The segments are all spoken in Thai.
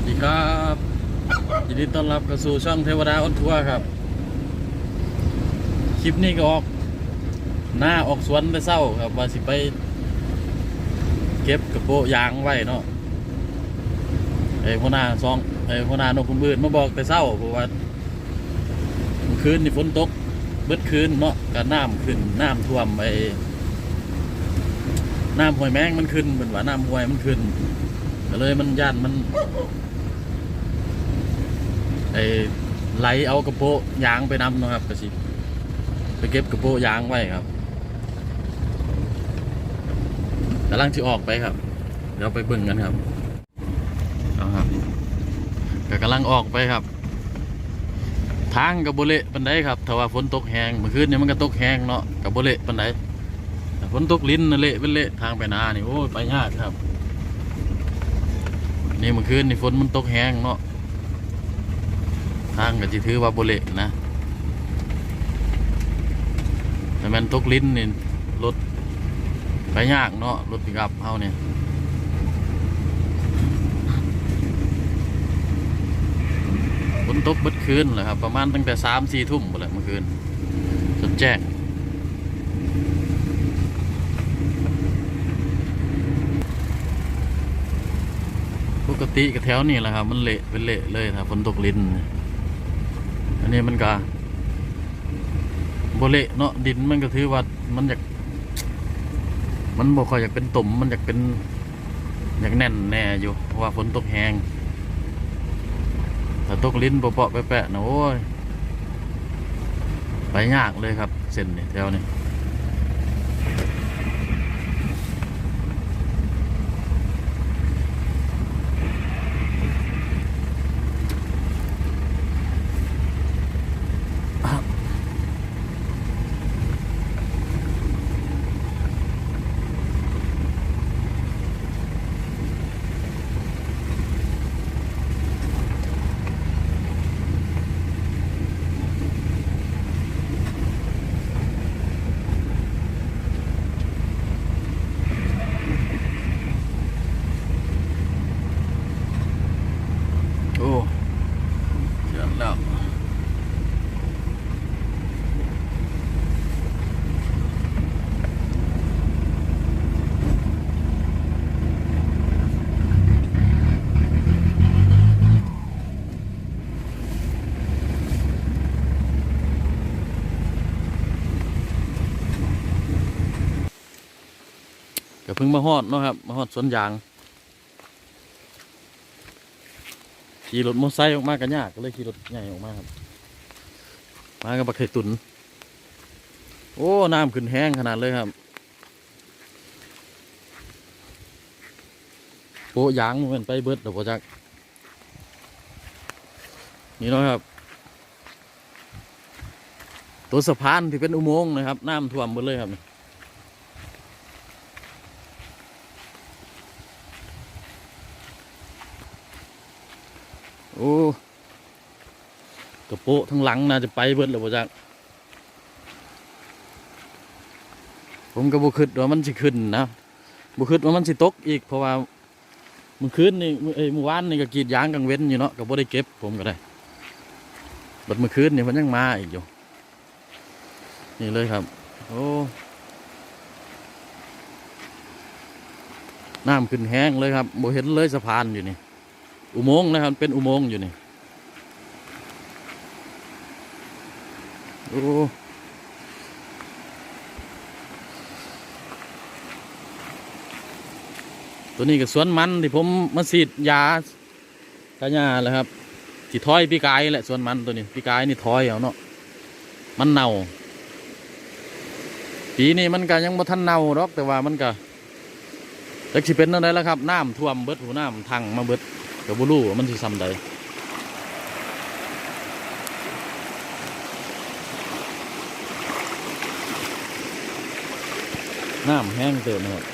วัสดีครับยินดีต้อนรับเข้าสู่ช่องเทวดาออนทัวร์ครับ คลิปนี้ก็ออก หน้าออกสวนไปเศร้าครับว่าสิไป เก็บกระโปะยางไว้เนาะไอ้หัวหน้าซองไอ้หัวหน้านกคุมบืนมาบอกแต่เศร้าเพราะว่าคืนนี่ฝนตกเบิดคืนเนาะก็น้ำขึ้นน้ำท่วมไอ้น้ำห้วยแมงมันขึ้นเหมือนว่าน้ำห้วยมันขึ้นก็เลยมันย่านมัน อไหลเอากระโปะยางไปน้ำนะครับกระสิไปเก็บกระโปะยางไว้ครับกำลังที่ออกไปครับ เดี๋ยวไปเบิ่งกันครับเอาครับก็กำลังออกไปครับ ทางกับโบเละปันไดครับถ้าว่าฝนตกแหงเมื่อคืนนี้มันก็ตกแหงเนาะกับโบเละปันไดแต่ฝนตกลิ้นน่ะเละเป็นเละทางไปนานี่โอ้ยไปยากครับ นี่เมื่อคืนนี่ฝนมันตกแห้งเนาะ ทางก็จิถือว่าโบเละนะแต่มันตกลิ้นนี่รถไปยากเนาะรถปิกอัพเฮาเนี่ยฝนตกเบิดคืนเลยครับ ประมาณตั้งแต่สามสี่ทุ่มหมดเลยเมื่อคืนจนแจ้งปกติกับแถวนี่แหละครับ มันเละเป็นเละเลยถ้าฝนตกลิ้น นนี้มันก็บเละเนาะดินมันก็ถือว่ามันอยาก มันบ่ค่อยอยากเป็นตุ่มมันอยากเป็นอยากแน่นแน่อยู่เพราะว่าฝนตกแห้งแต่ตกลิ้นเปาะๆแปะๆนะโอ้ยไปยากเลยครับ เส้นนี่แถวนี้ โอ้เชื่อแล้ว ก็ เพิ่งมาฮอดเนาะครับมาฮอดสวนยางขี่รถมอเตอร์ไซค์ออกมากันยากก็เลยขี่รถใหญ่ออกมาครับมากับบักไข่ตุนโอ้น้ำขึ้นแห้งขนาดเลยครับโปะยางมันไปเบิดเดี๋ยวจักนี่เนาะครับ ตัวสะพานที่เป็นอุโมงค์นะครับ น้ำท่วมหมดเลยครับ โอ้กระโปะทั้งหลังน่าจะไปเบิดแล้วบ่จักผมก็บ่คิดว่ามันสิขึ้นนะบ่คิดว่ามันสิตกอีกเพราะว่าเมื่อคืนนี่เอ้ยมื่อวานนี่ก็กีดยางกลางเว้นอยู่เนาะก็บ่ได้เก็บผมก็ได้บัดเมื่อคืนนี่มันยังมาอีกอยู่นี่เลยครับ โอ้น้ำขึ้นแห้งเลยครับบ่เห็นเลยสะพานอยู่นี่ อุโมงค์นะครับ เป็นอุโมงค์อยู่นี่โอ้ตัวนี้ก็สวนมันที่ผมมาฉีดยากระยาแหละครับที่ถอยพี่กายแหละสวนมันตัวนี้พี่กายนี่ถอยเอาเนาะมันเน่าปีนี้มันก็ยังบ่ทันเน่าหรอกแต่ว่ามันก็จักสิเป็นอะไรแล้วครับน้ำท่วมเบิดหูน้ำทังมาเบิด ก็บ่รู้ว่ามันสิซ้ำใดน้ำแห้งเติมนะครับ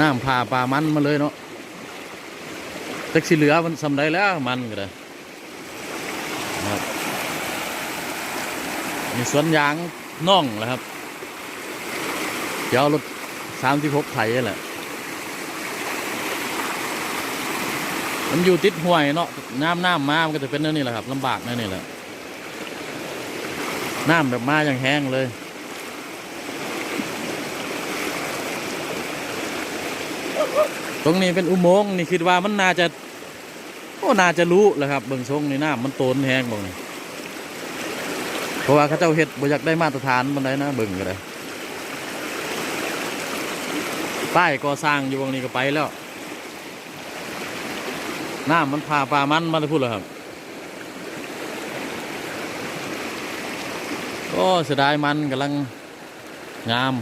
น้ำพาปลามันมาเลยเนาะจักสิเหลือมันซ้ำใดแล้วมันก็ได้นะครับมีสวนยางน่องแหละครับ เดี๋ยวเอารถ สามสิบหกไถแหละ มันอยู่ติดห้วยเนาะ น้ำน้ำมามันก็จะเป็นเรื่อนี้แหละครับลำบากนั่นนี่แหละ น้ำแบบมาอย่างแห้งเลยตรงนี้เป็นอุโมงค์นี่คิดว่ามันน่าจะโอ้น่าจะรู้แหละครับเบิ่งทรงนี่น้ำมันโตนแห้งบ่นี่เพราะว่าเขาเจ้าเฮ็ดบ่อยากได้มาตรฐานบันไดนะเบิ่งก็ได้ ป้ายก่อสร้างอยู่ตรงนี้ก็ไปแล้วน้ำมันพาปลามันมาได้พูดแล้วครับ ก็เสียดายมันกำลังงาม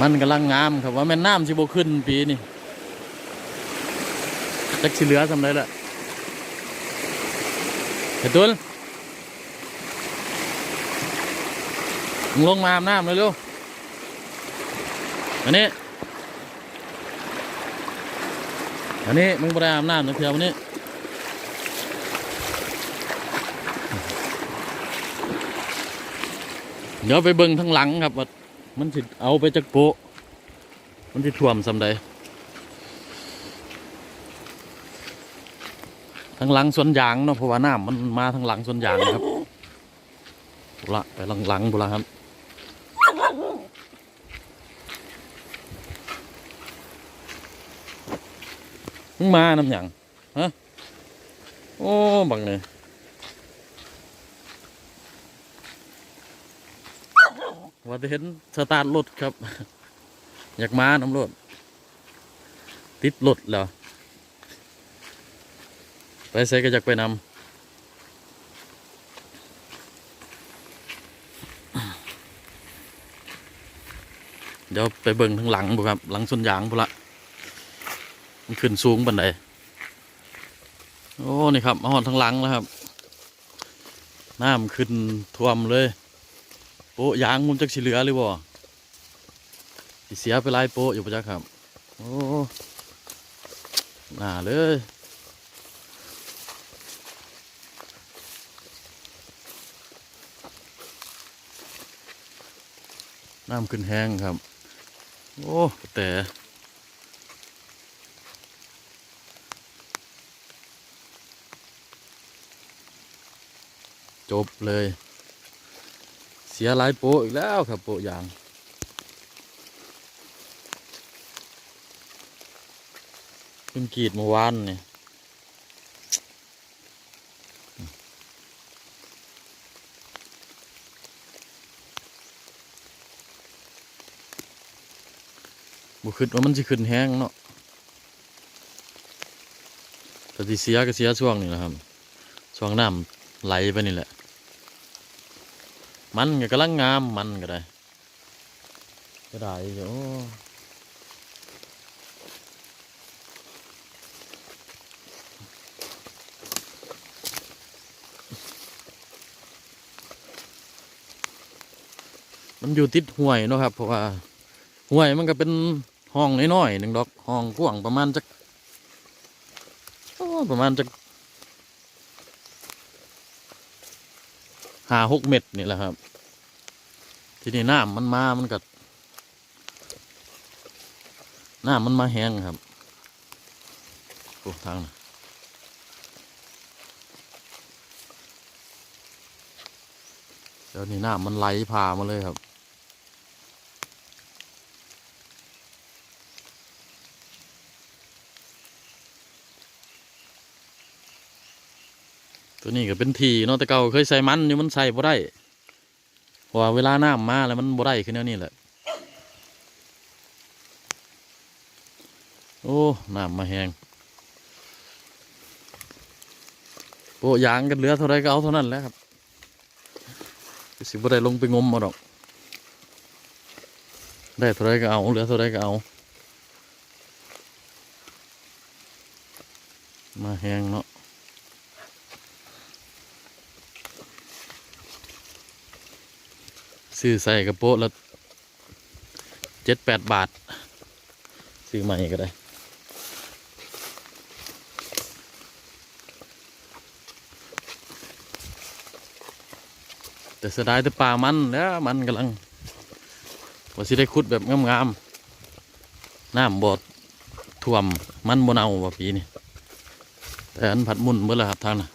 มันกำลังงามครับว่าแม่น้ำสิบขึ้นปีนี่จักสิเหลือสำไรละเห็ดตุลมึงลงมาอาบน้ำเลยเร็ว อันนี้ อันนี้มึงไปอาบน้ำนะเถื่อวันนี้เดี๋ยวไปเบิ่งทั้งหลังครับว่ามันสิเอาไปจากโปะมันสิท่วมสำใดทั้งหลังสวนยางเนาะเพราะว่าน้ำมันมาทั้งหลังสวนยางครับบุละไปหลังหลังบุละครับ มึงมาน้ำหยังฮะโอ้บังเลยว่าจะเห็นสตาร์ทรถครับ อยากมาน้ำรถติดรถแล้วไปใส่ก็อยากไปนำเดี๋ยวไปเบิ่งทางหลังบุครับ หลังส่วนยางบุละ มันขึ้นสูงบันไดโอ้ นี่ครับมาหอดทางหลังแล้วครับ น้ำขึ้นท่วมเลย โป๊ะยางมุมจักสีเหลือหรือบ่สิเสียไปหลายโป๊ะอยู่ปะจ๊ะครับ โอ้หน่าเลยน้ำขึ้นแห้งครับ โอ้แต่ จบเลย เสียหลายโปอีกแล้วครับโปะยางเพิ่งกรีดเมื่อวานนี่บุขึ้นว่ามันจะขึ้นแห้งเนาะแต่ที่เสียก็เสียช่วงนี้แหละครับ ช่วงน้ำไหลไปนี่แหละ มันก็กำลังงามมันก็ได้ก็ได้อยู่โอ้มันอยู่ติดห้วยเนาะครับเพราะว่าห้วยมันก็เป็นห้องน้อยๆหนึ่งดอกห้องกว้างประมาณจักประมาณจัก หาหกเม็ดนี่แหละครับ ทีนี้น้ำมันมา มันก็น้ำมันมาแห้งครับโอ้ทางนะเดี๋ยวนี้น้ำมันไหลผ่ามาเลยครับ ตัวนี้ก็เป็นทีเนาะแต่เก่าเคยใส่มันอยู่มันใส่บ่ได้เพราะว่าเวลาน้ำมาแล้วมันบ่ได้ขึ้นแนวนี้แหละโอ้น้ำมาแหงโปะยางกันเหลือเท่าไรก็เอาเท่านั้นแหล้วครับสิบ่ได้ลงไปงมมาดอก ได้เท่าไรก็เอาเหลือเท่าไรก็เอามาแหงเนาะ ซื้อใส่กระโปะละเจ็ดแปดบาท ซื้อใหม่ก็ได้แต่เสียดายแต่ป่ามันแล้วมันกำลังว่าสิได้ขุดแบบงามๆน้ำบอดท่วมมันบนเอาว่าปีนี้แต่อันผัดหมุนเมื่อไรครับทางนะ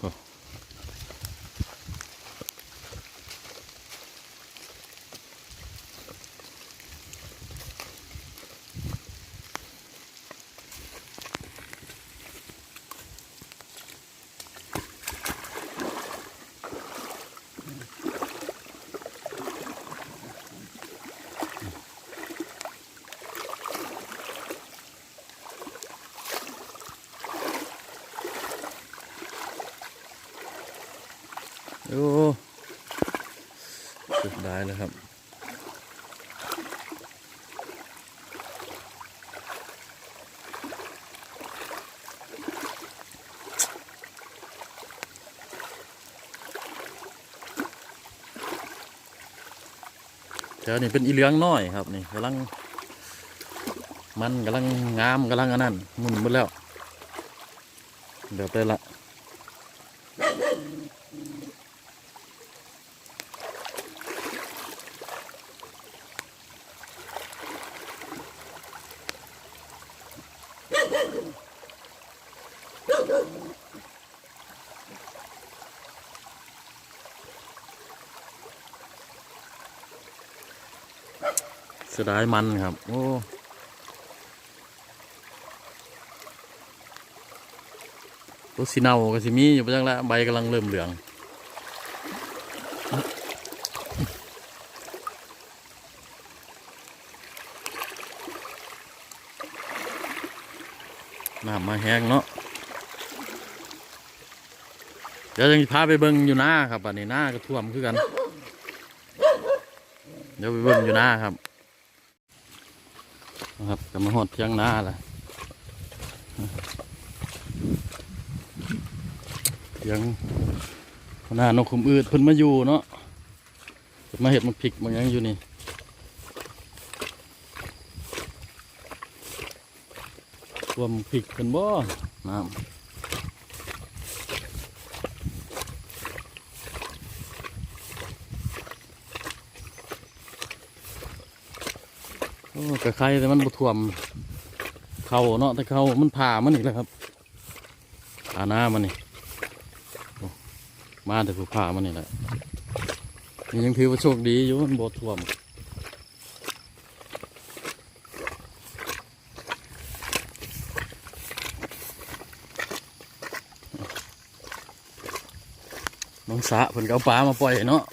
โอ้โสุดได้แล้วครับแถวนี้เป็นอีเหลืองน้อยครับนี่กำลังมันกำลังงามกำลังอันนั้นมุนหมดแล้วเดี๋ยวไปละ สียดายมันครับ โอ้ตัวสีเนาก็สิมีอยู่ไปจังแล้วใบกำลังเริ่มเหลืองน้ำมาแห้งเนาะเดี๋ยวจะพาไปเบิ่งอยู่หน้าครับอันนี้หน้าก็ท่วมคือกัน เดี๋ยวไปเบิ่งอยู่หน้าครับ นะครับก็มาหดเทียงหน้าแหละเทียงหน้านกขุมอืดเพิ่นมาอยู่เนาะเพิ่นมาเห็ดมันพริกมันยังอยู่นี่รวมพริกเพิ่นบ่น้ำ กระไข่แต่มันบ่ท่วม เขาเนาะแต่เขามันผ่ามันอีกแล้วครับผ่าหน้ามันนี่มาแต่ผู้ผ่ามันนี่แหละนี่ยังถือว่าโชคดีอยู่มันบ่ท่วมน้องสะเพิ่นก็เอาปลามาปล่อยเนาะ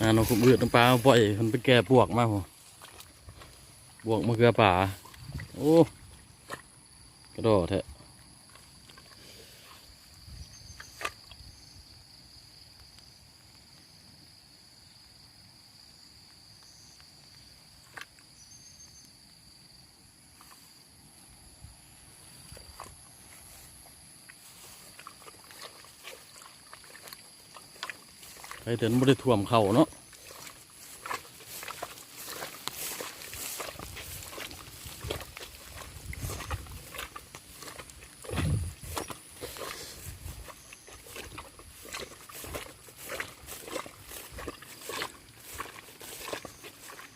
อ่าน้องคุมอืดน้องปลามาปล่อยมันไปแก่ปวกมาพอบวกมะเขือป่า โอ้ กระโดดแท้ ครเดินไม่ได้ท่วมเขาเนาะ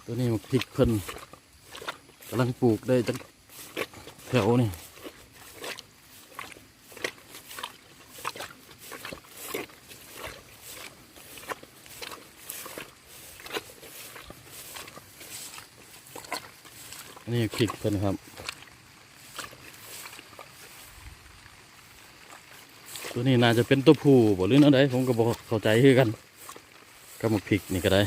ตัวนี้มันพริกเพิ่นกำลังปลูกได้จังแถวนี่ นี่พริกเพิ่นครับ ตัวนี้น่าจะเป็นตัวผู้บ่หรืออะไรผมก็บอกเข้าใจคือกันกับหมกพริกนี่ก็ได้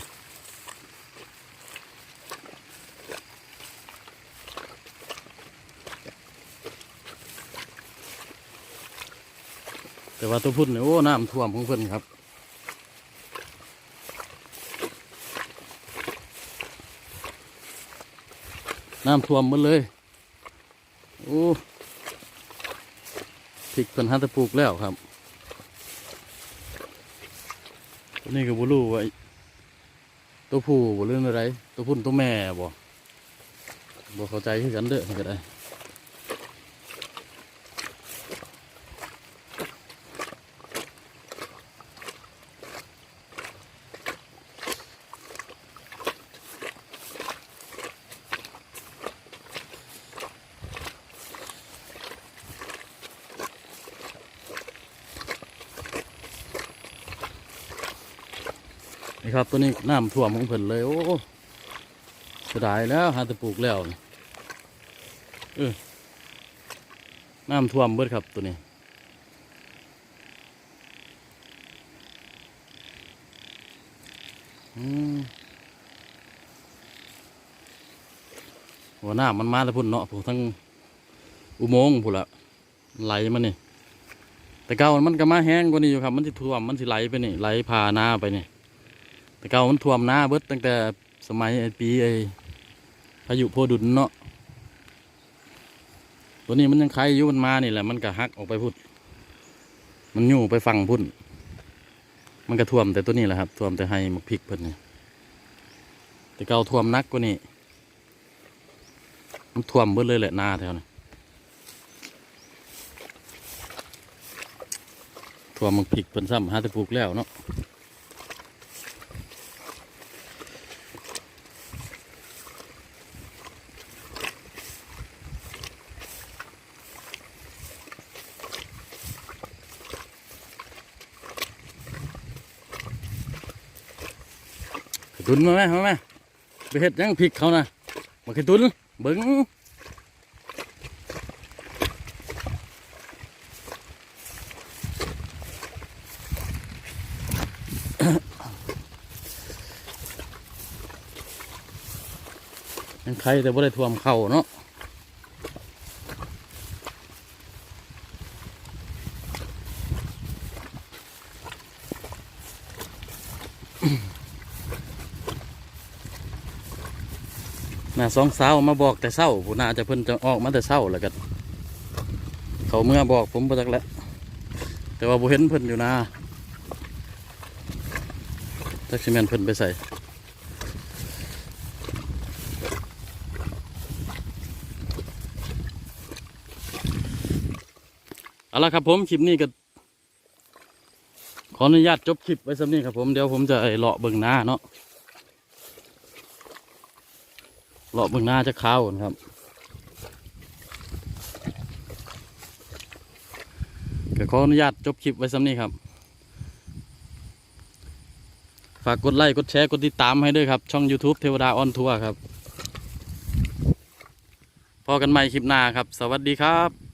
แต่ว่าตัวพุ่นเนี่ยโอ้น้ำท่วมของเพิ่อนครับ น้ำท่วมหมดเลย โอ้พริกเพิ่นหัตะปลูกแล้วครับตัวนี้ก็บ่รู้ว่าตัวผู้บ่เรื่องอะไรตัวพุ่นตัวแม่บ่บ่เข้าใจคือกันเด้อนี่ก็ได้ ครับตัวนี้น้ำท่วมของเพิ่นเลยโอ้เสียดายแล้วหาต่ปลูกแล้วเออน้ำท่วมเบิดครับตัวนี้อืมหัวหน้ามันมาแล้วพุ่นเนาะผู้ทั้งอุโมงค์พุ่นละไหลมานี่แต่เก่ามันก็มาแห้งกว่านี้อยู่ครับ มันสิท่วมมันสิไหลไปนี่ไหลพาหน้าไปนี่ แต่เก่ามันท่วมหน้าเบิดตั้งแต่สมัยปีไอพายุโพดุลเนาะตัวนี้มันยังใครอยู่มันมานี่แหละมันก็หักออกไปพุ่นมันอยู่ไปฝั่งพุ่น มันก็ท่วมแต่ตัวนี้แหละครับท่วมแต่ให้มักพริกเพิ่นนี่แต่เก่าท่วมนักกว่านี้มันท่วมเบิดเลยแหละหน้าแถวนี้ท่วมมักพริกเพิ่นซ้ำหาแต่ปลูกแล้วเนาะ ตุนมาไหมมาไหมไปเห็ดยังพริกเขานะมาขึ้นตุนเบิ้งยังใครแต่บ่ได้ท่วมเข่าเนาะ นะสองสาวมาบอกแต่เศร้าผู้น่าจะเพิ่นจะออกมาแต่เศร้าแล้วกันเขาเมื่อบอกผมบ่จักแล้วแต่ว่าบ่เห็นเพิ่นอยู่นะจักสิแมนเพิ่นไปใส่เอาละครับผมคลิปนี้ก็ขออนุญาตจบคลิปไว้สักนี้ครับผมเดี๋ยวผมจะไอ้เลาะเบิ่งหน้าเนาะ เลาะเบื้องหน้าจะข้าวก่อนครับก็ขออนุญาตจบคลิปไว้ซ้ำนี้ครับ ฝากกดไลค์กดแชร์กดติดตามให้ด้วยครับ ช่อง YouTube เทวดาออนทัวร์ครับพอกันใหม่คลิปหน้าครับ สวัสดีครับ